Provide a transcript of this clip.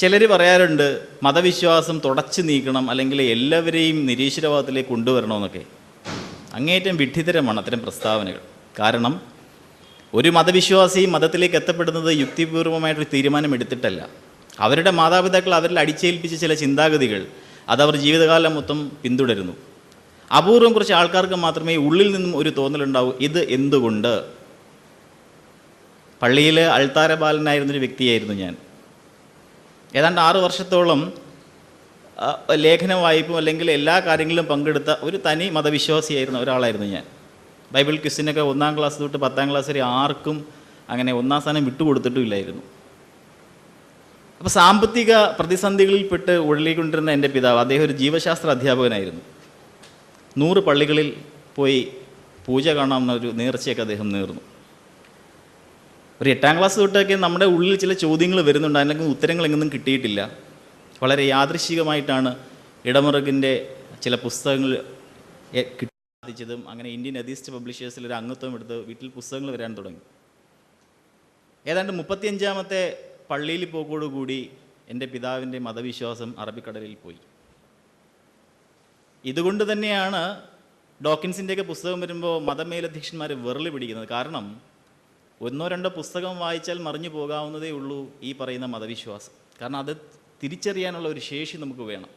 ചിലർ പറയാറുണ്ട് മതവിശ്വാസം തുടച്ചു നീക്കണം അല്ലെങ്കിൽ എല്ലാവരെയും നിരീശ്വരവാദത്തിലേക്ക് കൊണ്ടുവരണമെന്നൊക്കെ. അങ്ങേറ്റം വിഡ്ഢിതരമാണ് അത്തരം പ്രസ്താവനകൾ. കാരണം ഒരു മതവിശ്വാസി മതത്തിലേക്ക് എത്തപ്പെടുന്നത് യുക്തിപൂർവമായിട്ടൊരു തീരുമാനം എടുത്തിട്ടല്ല അവരുടെ മാതാപിതാക്കൾ അവരിൽ അടിച്ചേൽപ്പിച്ച ചില ചിന്താഗതികൾ അതവർ ജീവിതകാലം മൊത്തം പിന്തുടരുന്നു. അപൂർവം കുറച്ച് ആൾക്കാർക്ക് മാത്രമേ ഉള്ളിൽ നിന്നും ഒരു തോന്നലുണ്ടാവൂ. ഇത് എന്തുകൊണ്ട്? പള്ളിയിൽ അൾത്താരബാലനായിരുന്നൊരു വ്യക്തിയായിരുന്നു ഞാൻ. ഏതാണ്ട് ആറ് വർഷത്തോളം ലേഖനം വായ്പും അല്ലെങ്കിൽ എല്ലാ കാര്യങ്ങളിലും പങ്കെടുത്ത ഒരു തനി മതവിശ്വാസിയായിരുന്ന ഒരാളായിരുന്നു ഞാൻ. ബൈബിൾ ക്വിസിനൊക്കെ ഒന്നാം ക്ലാസ് തൊട്ട് പത്താം ക്ലാസ് വരെ ആർക്കും അങ്ങനെ ഒന്നാം സ്ഥാനം വിട്ടുകൊടുത്തിട്ടും ഇല്ലായിരുന്നു അപ്പോൾ സാമ്പത്തിക പ്രതിസന്ധികളിൽപ്പെട്ട് ഉഴലിക്കൊണ്ടിരുന്ന എന്റെ പിതാവ് അദ്ദേഹം ഒരു ജീവശാസ്ത്ര അധ്യാപകനായിരുന്നു. നൂറ് പള്ളികളിൽ പോയി പൂജ കാണാവുന്ന ഒരു നേർച്ചയൊക്കെ അദ്ദേഹം നേർന്നു. ഒരു എട്ടാം ക്ലാസ് തൊട്ടൊക്കെ നമ്മുടെ ഉള്ളിൽ ചില ചോദ്യങ്ങൾ വരുന്നുണ്ട്. അല്ലെങ്കിൽ ഉത്തരങ്ങൾ എങ്ങൊന്നും കിട്ടിയിട്ടില്ല. വളരെ യാദൃശികമായിട്ടാണ് ഇടമുറകിന്റെ ചില പുസ്തകങ്ങൾ കിട്ടാൻ സാധിച്ചതും അങ്ങനെ ഇന്ത്യൻ അധീസ്റ്റ് പബ്ലിഷേഴ്സിൽ ഒരു അംഗത്വം എടുത്ത് വീട്ടിൽ പുസ്തകങ്ങൾ വരാൻ തുടങ്ങി. ഏതാണ്ട് മുപ്പത്തിയഞ്ചാമത്തെ പള്ളിയിൽ പോക്കോടുകൂടി എന്റെ പിതാവിന്റെ മതവിശ്വാസം അറബിക്കടലിൽ പോയി. ഇതുകൊണ്ട് തന്നെയാണ് ഡോക്കിൻസിന്റെയൊക്കെ പുസ്തകം വരുമ്പോൾ മതമേലധ്യക്ഷന്മാർ വെറുളി പിടിക്കുന്നത്. കാരണം ഒന്നോ രണ്ടോ പുസ്തകം വായിച്ചാൽ മറിഞ്ഞു പോകാവുന്നതേ ഉള്ളൂ ഈ പറയുന്ന മതവിശ്വാസം. കാരണം അത് തിരിച്ചറിയാനുള്ള ഒരു ശേഷി നമുക്ക് വേണം.